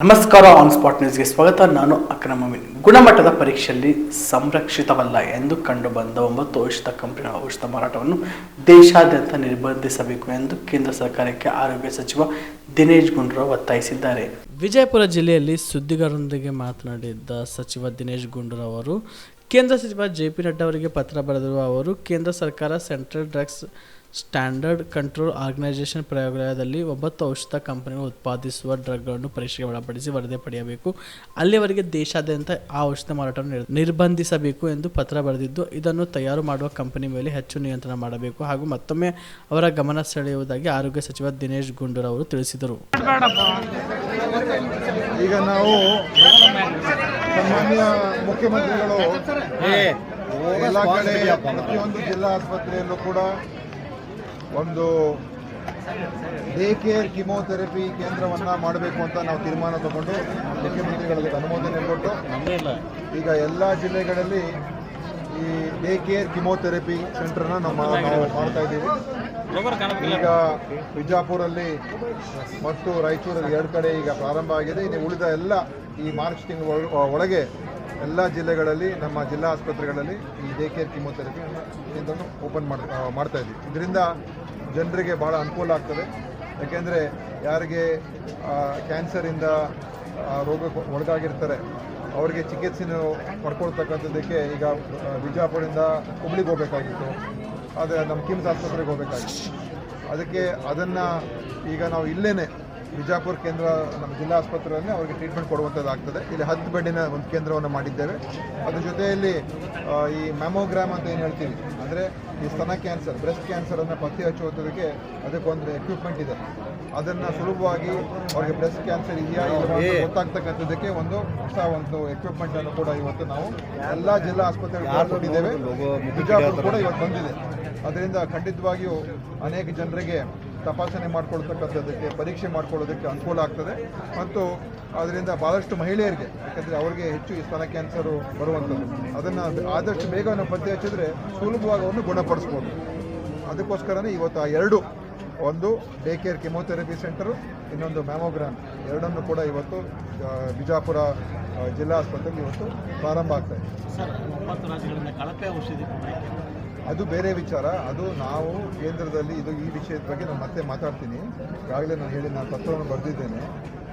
ನಮಸ್ಕಾರ on spot ನ್ಯೂಸ್ಗೆ ಸ್ವಾಗತ. ನಾನು ಅಕ್ರಮ ಗುಣಮಟ್ಟದ ಪರೀಕ್ಷೆಯಲ್ಲಿ ಸಂರಕ್ಷಿತವಲ್ಲ ಎಂದು ಕಂಡುಬಂದ ಒಂಬತ್ತು ಔಷಧ ಕಂಪನಿಗಳ ಔಷಧ ಮಾರಾಟವನ್ನು ದೇಶಾದ್ಯಂತ ನಿರ್ಬಂಧಿಸಬೇಕು ಎಂದು ಕೇಂದ್ರ ಸರ್ಕಾರಕ್ಕೆ ಆರೋಗ್ಯ ಸಚಿವ ದಿನೇಶ್ ಗುಂಡೂರಾವ್ ಒತ್ತಾಯಿಸಿದ್ದಾರೆ. ವಿಜಯಪುರ ಜಿಲ್ಲೆಯಲ್ಲಿ ಸುದ್ದಿಗಾರರೊಂದಿಗೆ ಮಾತನಾಡಿದ್ದ ಸಚಿವ ದಿನೇಶ್ ಗುಂಡೂರಾವ್ ಅವರು, ಕೇಂದ್ರ ಸಚಿವ ಜೆ ಪಿ ನಡ್ಡಾ ಅವರಿಗೆ ಪತ್ರ ಬರೆದಿರುವ ಅವರು, ಕೇಂದ್ರ ಸರ್ಕಾರ central drugs standard control organisation ಪ್ರಯೋಗಾಲಯದಲ್ಲಿ ಒಂಬತ್ತು ಔಷಧ ಕಂಪನಿಗಳು ಉತ್ಪಾದಿಸುವ ಡ್ರಗ್ಗಳನ್ನು ಪರೀಕ್ಷೆಗೆ ಒಳಪಡಿಸಿ ವರದಿ ಪಡೆಯಬೇಕು. ಅಲ್ಲಿವರೆಗೆ ದೇಶಾದ್ಯಂತ ಆ ಔಷಧ ಮಾರಾಟವನ್ನು ನಿರ್ಬಂಧಿಸಬೇಕು ಎಂದು ಪತ್ರ ಬರೆದಿದ್ದು ಇದನ್ನು ತಯಾರು ಮಾಡುವ ಕಂಪನಿ ಮೇಲೆ ಹೆಚ್ಚು ನಿಯಂತ್ರಣ ಮಾಡಬೇಕು ಹಾಗೂ ಮತ್ತೊಮ್ಮೆ ಅವರ ಗಮನ ಸೆಳೆಯುವುದಾಗಿ ಆರೋಗ್ಯ ಸಚಿವ ದಿನೇಶ್ ಗುಂಡೂರಾವ್ ಅವರು ತಿಳಿಸಿದರು. ಈಗ ನಾವು ಸನ್ಮಾನ್ಯ ಮುಖ್ಯಮಂತ್ರಿಗಳು ಎಲ್ಲ ಕಡೆ ಪ್ರತಿಯೊಂದು ಜಿಲ್ಲಾ ಆಸ್ಪತ್ರೆಯಲ್ಲೂ ಕೂಡ ಒಂದು ಡೇ ಕೇರ್ ಕಿಮೋಥೆರಪಿ ಕೇಂದ್ರವನ್ನು ಮಾಡಬೇಕು ಅಂತ ನಾವು ತೀರ್ಮಾನ ತಗೊಂಡು ಮುಖ್ಯಮಂತ್ರಿಗಳಿಗೆ ಅನುಮೋದನೆ ಕೊಟ್ಟು ಈಗ ಎಲ್ಲ ಜಿಲ್ಲೆಗಳಲ್ಲಿ ಈ ಡೇ ಕೇರ್ ಕಿಮೋಥೆರಪಿ ಸೆಂಟರ್ನ ನಾವು ಮಾಡ್ತಾ ಇದ್ದೀವಿ. ಈಗ ಬಿಜಾಪುರಲ್ಲಿ ಮತ್ತು ರಾಯಚೂರಲ್ಲಿ ಎರಡು ಕಡೆ ಈಗ ಪ್ರಾರಂಭ ಆಗಿದೆ. ಇನ್ನು ಉಳಿದ ಎಲ್ಲ ಈ ಮಾರ್ಚ್ ತಿಂಗಳ ಒಳ- ಒಳಗೆ ಎಲ್ಲ ಜಿಲ್ಲೆಗಳಲ್ಲಿ ನಮ್ಮ ಜಿಲ್ಲಾ ಆಸ್ಪತ್ರೆಗಳಲ್ಲಿ ಈ ಡೇ ಕೇರ್ ಕಿಮೋಥೆರಪಿ ಕೇಂದ್ರವನ್ನು ಓಪನ್ ಮಾಡ್ತಾ ಮಾಡ್ತಾ ಇದ್ದೀವಿ. ಇದರಿಂದ ಜನರಿಗೆ ಭಾಳ ಅನುಕೂಲ ಆಗ್ತದೆ. ಯಾಕೆಂದರೆ ಯಾರಿಗೆ ಕ್ಯಾನ್ಸರಿಂದ ರೋಗಕ್ಕೆ ಒಳಗಾಗಿರ್ತಾರೆ, ಅವರಿಗೆ ಚಿಕಿತ್ಸೆಯನ್ನು ಪಡ್ಕೊಳ್ತಕ್ಕಂಥದ್ದಕ್ಕೆ ಈಗ ಬಿಜಾಪುರದಿಂದ ಹುಬ್ಳಿಗೆ ಹೋಗಬೇಕಾಗಿತ್ತು. ಆದರೆ ನಮ್ಮ ಕಿಮ್ಸ್ ಆಸ್ಪತ್ರೆಗೆ ಹೋಗಬೇಕಾಗಿತ್ತು. ಅದಕ್ಕೆ ಅದನ್ನು ಈಗ ನಾವು ಇಲ್ಲೇನೆ ಬಿಜಾಪುರ ಕೇಂದ್ರ ನಮ್ಮ ಜಿಲ್ಲಾ ಆಸ್ಪತ್ರೆಯಲ್ಲಿ ಅವರಿಗೆ ಟ್ರೀಟ್ಮೆಂಟ್ ಕೊಡುವಂಥದ್ದಾಗ್ತದೆ ಇಲ್ಲಿ ಹತ್ತು ಬೆಡ್ಡಿನ ಒಂದು ಕೇಂದ್ರವನ್ನು ಮಾಡಿದ್ದೇವೆ. ಅದ್ರ ಜೊತೆಯಲ್ಲಿ ಈ ಮ್ಯಾಮೋಗ್ರಾಮ್ ಅಂತ ಏನು ಹೇಳ್ತೀವಿ ಅಂದರೆ ಈ ಸ್ತನ ಕ್ಯಾನ್ಸರ್ ಬ್ರೆಸ್ಟ್ ಕ್ಯಾನ್ಸರನ್ನು ಪತ್ತೆ ಹಚ್ಚುವಂಥದಕ್ಕೆ ಅದಕ್ಕೊಂದು ಎಕ್ವಿಪ್ಮೆಂಟ್ ಇದೆ. ಅದನ್ನು ಸುಲಭವಾಗಿ ಅವರಿಗೆ ಬ್ರೆಸ್ಟ್ ಕ್ಯಾನ್ಸರ್ ಇದೆಯಾ ಗೊತ್ತಾಗ್ತಕ್ಕಂಥದ್ದಕ್ಕೆ ಒಂದು ಹೊಸ ಒಂದು ಎಕ್ವಿಪ್ಮೆಂಟನ್ನು ಕೂಡ ಇವತ್ತು ನಾವು ಎಲ್ಲ ಜಿಲ್ಲಾ ಆಸ್ಪತ್ರೆಗಳು ಕೊಟ್ಟಿದ್ದೇವೆ. ಬಿಜಾಪುರ ಕೂಡ ಇವತ್ತು ಬಂದಿದೆ. ಅದರಿಂದ ಖಂಡಿತವಾಗಿಯೂ ಅನೇಕ ಜನರಿಗೆ ತಪಾಸಣೆ ಮಾಡ್ಕೊಳ್ತಕ್ಕಂಥದ್ದಕ್ಕೆ, ಪರೀಕ್ಷೆ ಮಾಡ್ಕೊಳ್ಳೋದಕ್ಕೆ ಅನುಕೂಲ ಆಗ್ತದೆ. ಮತ್ತು ಅದರಿಂದ ಭಾಳಷ್ಟು ಮಹಿಳೆಯರಿಗೆ, ಯಾಕಂದರೆ ಅವರಿಗೆ ಹೆಚ್ಚು ಈ ಸ್ತನ ಕ್ಯಾನ್ಸರು ಬರುವಂಥದ್ದು. ಅದನ್ನು ಆದಷ್ಟು ಬೇಗ ನಾವು ಪತ್ತೆ ಹಚ್ಚಿದ್ರೆ ಸುಲಭವಾಗಿ ಗುಣಪಡಿಸ್ಬೋದು. ಅದಕ್ಕೋಸ್ಕರನೇ ಇವತ್ತು ಆ ಎರಡು ಒಂದು ಡೇ ಕೇರ್ ಕೆಮೋಥೆರಪಿ ಸೆಂಟರು ಇನ್ನೊಂದು ಮ್ಯಾಮೋಗ್ರಾಮ್ ಎರಡನ್ನು ಕೂಡ ಇವತ್ತು ಬಿಜಾಪುರ ಆ, ಜಿಲ್ಲಾ ಆಸ್ಪತ್ರೆಗೆ ಇವತ್ತು ಪ್ರಾರಂಭ ಆಗ್ತಾ ಇದೆ. ಅದು ಬೇರೆ ವಿಚಾರ. ಅದು ನಾವು ಕೇಂದ್ರದಲ್ಲಿ ಇದು ಈ ವಿಷಯದ ಬಗ್ಗೆ ನಾನು ಮತ್ತೆ ಮಾತಾಡ್ತೀನಿ. ಈಗಾಗಲೇ ನಾನು ಹೇಳಿ ನಾನು ಪತ್ರವನ್ನು ಬರೆದಿದ್ದೇನೆ.